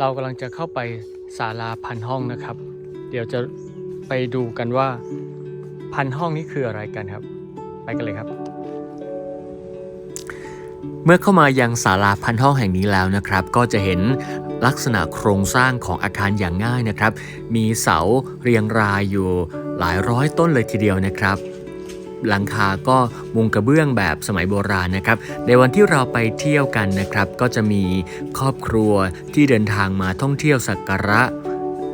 เรากำลังจะเข้าไปศาลาพันห้องนะครับ เดี๋ยวจะไปดูกันว่าพันห้องนี้คืออะไรกันครับ ไปกันเลยครับ เมื่อเข้ามายังศาลาพันห้องแห่งนี้แล้วนะครับ ก็จะเห็นลักษณะโครงสร้างของอาคารอย่างง่ายนะครับ มีเสาเรียงรายอยู่หลายร้อยต้นเลยทีเดียวนะครับ หลังคาก็มุงกระเบื้องแบบสมัยโบราณนะครับ ในวันที่เราไปเที่ยวกันนะครับ ก็จะมีครอบครัวที่เดินทางมาท่องเที่ยวสักการะ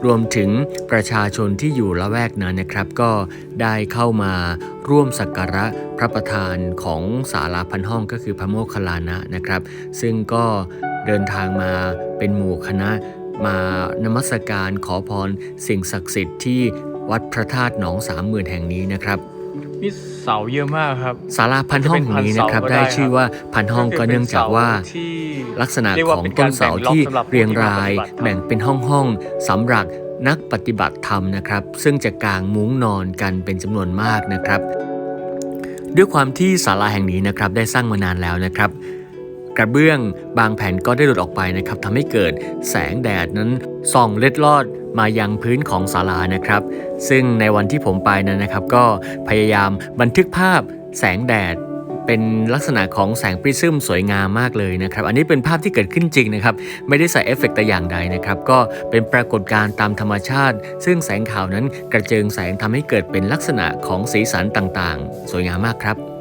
รวมถึงประชาชนที่อยู่ละแวกนั้นนะครับ ก็ได้เข้ามาร่วมสักการะพระประธานของศาลาพันห้องก็คือพระโมคคัลลานะนะครับ ซึ่งก็เดินทางมาเป็นหมู่คณะมานมัสการขอพรสิ่งศักดิ์สิทธิ์ที่วัดพระธาตุหนองสามหมื่นแห่งนี้นะครับ มีเสาเยอะมากครับศาลาพันห้องแห่งนี้นะครับจะเป็นพันเสาก็ได้ได้ชื่อว่าพันห้องก็เนื่องจากว่าที่ลักษณะเรียกขว่าองเป็นต้กานรเสาแบ่งล็อกที่สำหรับผู้เรียงที่มารายปฏิบัติธรรมแบ่งเป็นห้องห้องๆสำหรับนักปฏิบัติธรรมนะครับ ซึ่งจะกางมุ้งนอนกันเป็นจำนวนมากนะครับ ด้วยความที่ศาลาแห่งนี้นะครับได้สร้างมานานแล้วนะครับ กระเบื้องบางแผ่นก็ได้หลุดออกไปนะครับทำให้เกิดแสงแดดนั้นส่องเล็ดลอดมายังพื้นของศาลานะครับ ซึ่งในวันที่ผมไปนั้นนะครับ ก็พยายามบันทึกภาพแสงแดดเป็นลักษณะของแสงปริซึมสวยงามมากเลยนะครับ อันนี้เป็นภาพที่เกิดขึ้นจริงนะครับ ไม่ได้ใส่เอฟเฟกต์แต่อย่างใดนะครับ ก็เป็นปรากฏการณ์ตามธรรมชาติ ซึ่งแสงขาวนั้นกระเจิงแสงทำให้เกิดเป็นลักษณะของสีสันต่างๆ สวยงามมากครับ